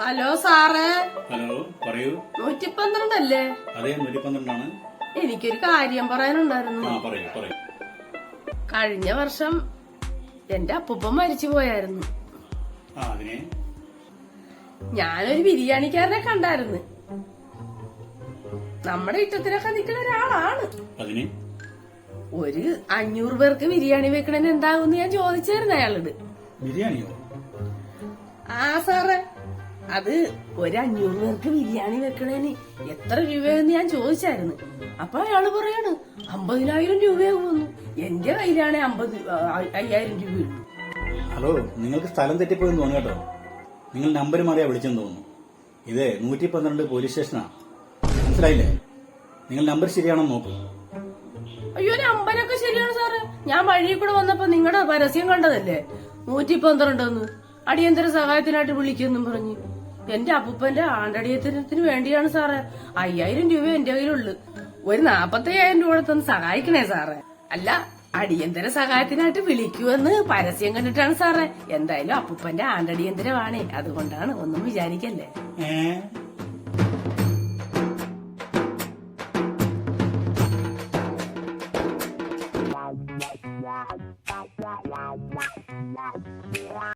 Hello സാറേ. Hello പറയൂ. നൂറ്റി പന്ത്രണ്ടല്ലേ അതെ നൂറ്റി പന്ത്രണ്ടാണ് എനിക്കൊരു കാര്യം പറയാനുണ്ടായിരുന്നു. കഴിഞ്ഞ വർഷം എന്റെ അപ്പൂപ്പൻ മരിച്ചു പോയായിരുന്നു. ഞാനൊരു ബിരിയാണിക്കാരനെ കണ്ടായിരുന്നു. നമ്മുടെ ഇഷ്ടത്തിനൊക്കെ നിൽക്കുന്ന ഒരാളാണ്. ഒരു അഞ്ഞൂറ് പേർക്ക് ബിരിയാണി വെക്കണേന് എന്താകുമെന്ന് ഞാൻ ചോദിച്ചായിരുന്നു അയാളോട്. ബിരിയാണിയോ? ആ സാറേ. അത് ഒരു അഞ്ഞൂറ് പേർക്ക് ബിരിയാണി വെക്കണേന് എത്ര രൂപയെന്ന് ഞാൻ ചോദിച്ചായിരുന്നു. അപ്പൊ അയാൾ പറയാണ് അമ്പതിനായിരം രൂപയാകുമെന്ന് എന്റെ കയ്യിലാണെ അമ്പത് അയ്യായിരം രൂപ ഹലോ നിങ്ങൾക്ക് സ്ഥലം തെറ്റിപ്പോയെന്ന് തോന്നുന്നു കേട്ടോ. നിങ്ങൾ നമ്പർ മാറിയാ വിളിച്ചെന്ന് തോന്നുന്നു. ഇത് നൂറ്റി പന്ത്രണ്ട് പോലീസ് സ്റ്റേഷനാ മനസ്സിലായില്ലേ? നിങ്ങൾ നമ്പർ ശരിയാണോ നോക്കൂ. അയ്യോ നമ്പരൊക്കെ ശരിയാണ് സാറേ. ഞാൻ വഴിയിൽ കൂടെ വന്നപ്പോ നിങ്ങളുടെ പരസ്യം കണ്ടതല്ലേ? നൂറ്റി പന്ത്രണ്ടെന്ന് അടിയന്തര സഹായത്തിനായിട്ട് വിളിക്കുന്നു പറഞ്ഞു. എന്റെ അപ്പൂപ്പന്റെ ആണ്ടടിയത്തിനത്തിന് വേണ്ടിയാണ് സാറേ. അയ്യായിരം രൂപ എന്റെ കയ്യിലുള്ളു. ഒരു നാപ്പത്തയ്യായിരം രൂപ തന്ന് സഹായിക്കണേ സാറേ. അല്ല അടിയന്തര സഹായത്തിനായിട്ട് വിളിക്കുവെന്ന് പരസ്യം കണ്ടിട്ടാണ് സാറേ. എന്തായാലും അപ്പൂപ്പന്റെ ആണ്ടടിയന്തരമാണ് അതുകൊണ്ടാണ് ഒന്നും വിചാരിക്കല്ലേ.